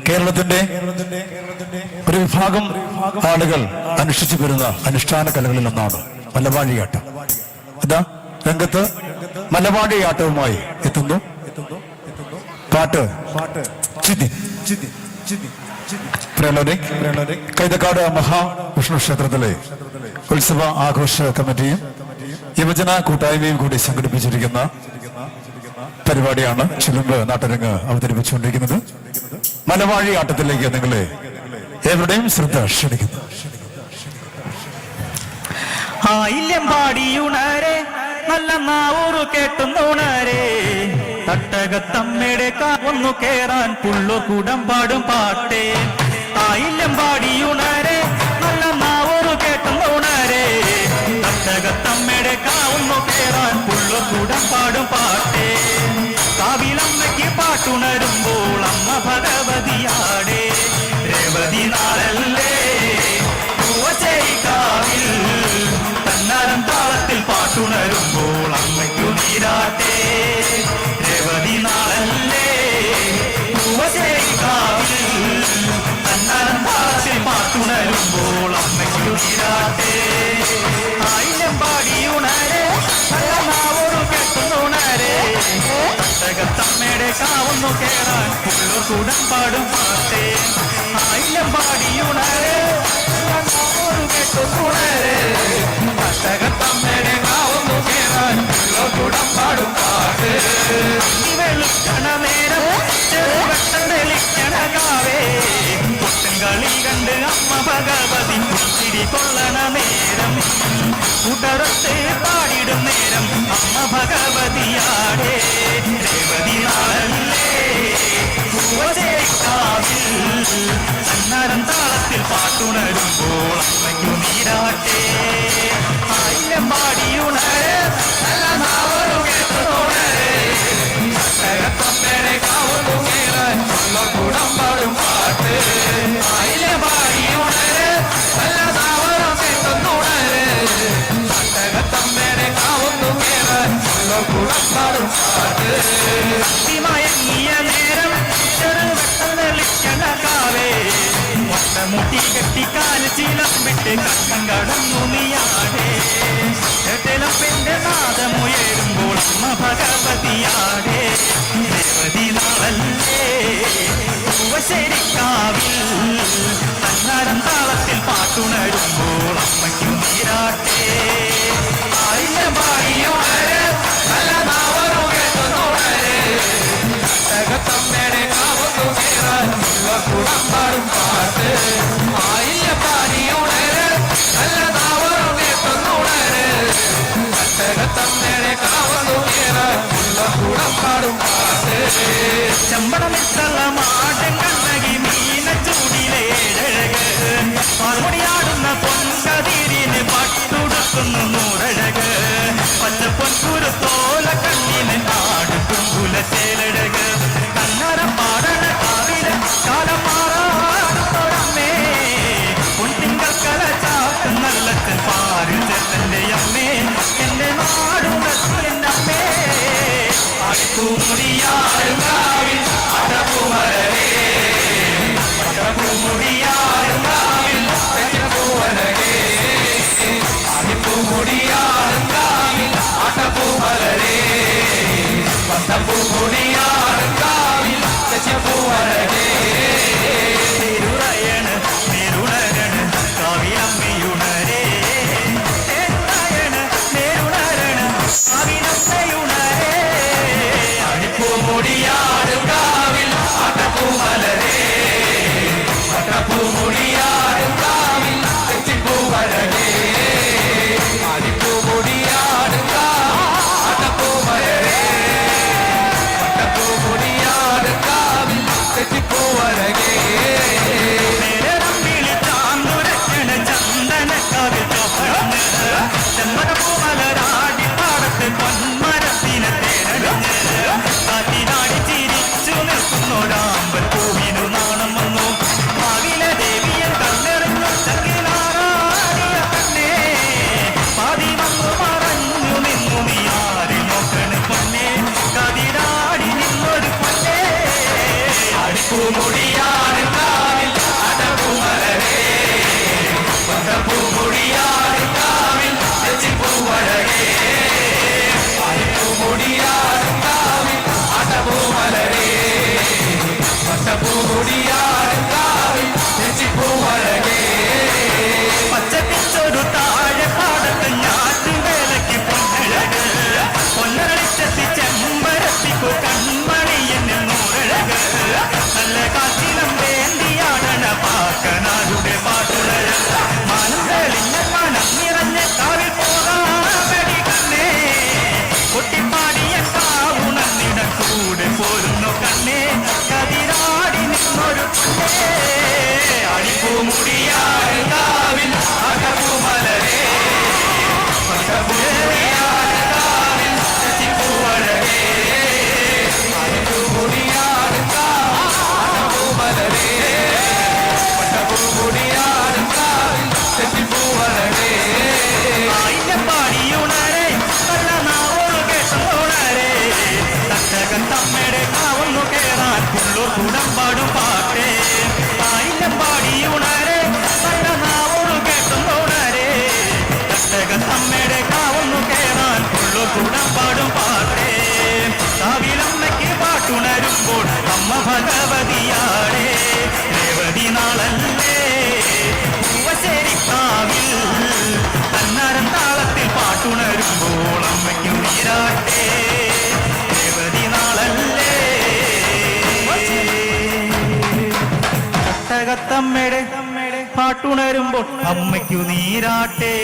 കേരളത്തിന്റെ ഒരു വിഭാഗം ആളുകൾ അനുഷ്ഠിച്ചു വരുന്ന അനുഷ്ഠാന കലകളിൽ ഒന്നാണ് മലവാഴിയാട്ടം ഇതാ രംഗത്ത് മലവാഴിയാട്ടവുമായി എത്തുന്നു. പാട്ട്. കൈതക്കാട് മഹാവിഷ്ണു ക്ഷേത്രത്തിലെ ഉത്സവ ആഘോഷ കമ്മിറ്റിയും യുവജന കൂട്ടായ്മയും കൂടി സംഘടിപ്പിച്ചിരിക്കുന്ന പരിപാടിയാണ് ചിലുമ്പ് നാട്ടരങ്ങ് അവതരിപ്പിച്ചുകൊണ്ടിരിക്കുന്നത്. മലവാഴി ആട്ടത്തിലേക്ക് നിങ്ങളെ എവിടെയും ശ്രദ്ധ ക്ഷണിക്കുന്നു. ആയില്യം പാടിയുണരെ നല്ല നാവൂറു കേട്ടുന്നുണരെ. തട്ടകത്തമ്മയുടെ കാവൊന്നു കേറാൻ പുള്ളു കൂടം പാടും പാട്ടേ. ആയില്യം പാടിയുണരെ നല്ല നാവൂറു കേട്ടുന്നുണരെ. തട്ടകത്തമ്മയുടെ കാവൊന്നു കേറാൻ പുള്ളു കൂടം പാടും പാട്ടേ. കാവിലമ്മയ്ക്ക് പാട്ടുണരുമ്പോൾ അമ്മ ഭഗവതിയാടേ രേവതി നാളല്ലേ. പൂവച്ചേരിക്കാവിൽ തന്നാരം താളത്തിൽ പാട്ടുണരുമ്പോൾ അമ്മയ്ക്കു നീരാട്ടേ. രേവതി നാളല്ലേ. പൂവച്ചേരിക്കാവിൽ തന്നാരം താളത്തിൽ പാട്ടുണരുമ്പോൾ അമ്മയ്ക്കു നീരാട്ടേ. ആയിരം പാടിയുണരെ നാവോട് കെട്ടുന്നുണരെ. തട്ടകത്തമ്മയുടെ കാവുന്നു കേറാൻ കൂടം പാടും പാട്ടേ ആയിരം പാടിയുണരെ നാവോട് കെട്ടുന്നുണരെ തട്ടകത്തമ്മയുടെ കാവുന്നു കേറാൻ കൂടം പാടും പാട്ട്. വെളുക്കണ നേരം ചെറുവട്ടം തെളിക്കണ കാവേ. കളി കണ്ട് അമ്മ ഭഗവതി തിരി കൊള്ളണ നേരം. കൂട്ടറത്ത് പാടിടും നേരം അമ്മ ഭഗവതിയാടേ മയങ്ങിയ നേരം ചെറുവട്ടം മുട്ടി കെട്ടി കാൽ വിട്ട് കക്കം കടന്നു നാദമുയരുമ്പോൾ അമ്മ നാളല്ലേ ശരിക്കാവിൽ തന്നാരം താളത്തിൽ പാട്ടുണരുമ്പോൾ അമ്മയ്ക്കും നീരാട്ടേ പാട്ട് முடியாதுங்க Sumori പാട്ടുണരുമ്പോൾ അമ്മ ഭഗവതിയാടേ രേവതി നാളല്ലേ. പൂവശ്ശേരിക്കാവിൽ തന്നാരം താളത്തിൽ പാട്ടുണരുമ്പോൾ അമ്മയ്ക്കും നീരാട്ടേ രേവതി നാളല്ലേ. തട്ടകത്തമ്മയുടെ പാട്ടുണരുമ്പോൾ അമ്മയ്ക്കു നീരാട്ടേ.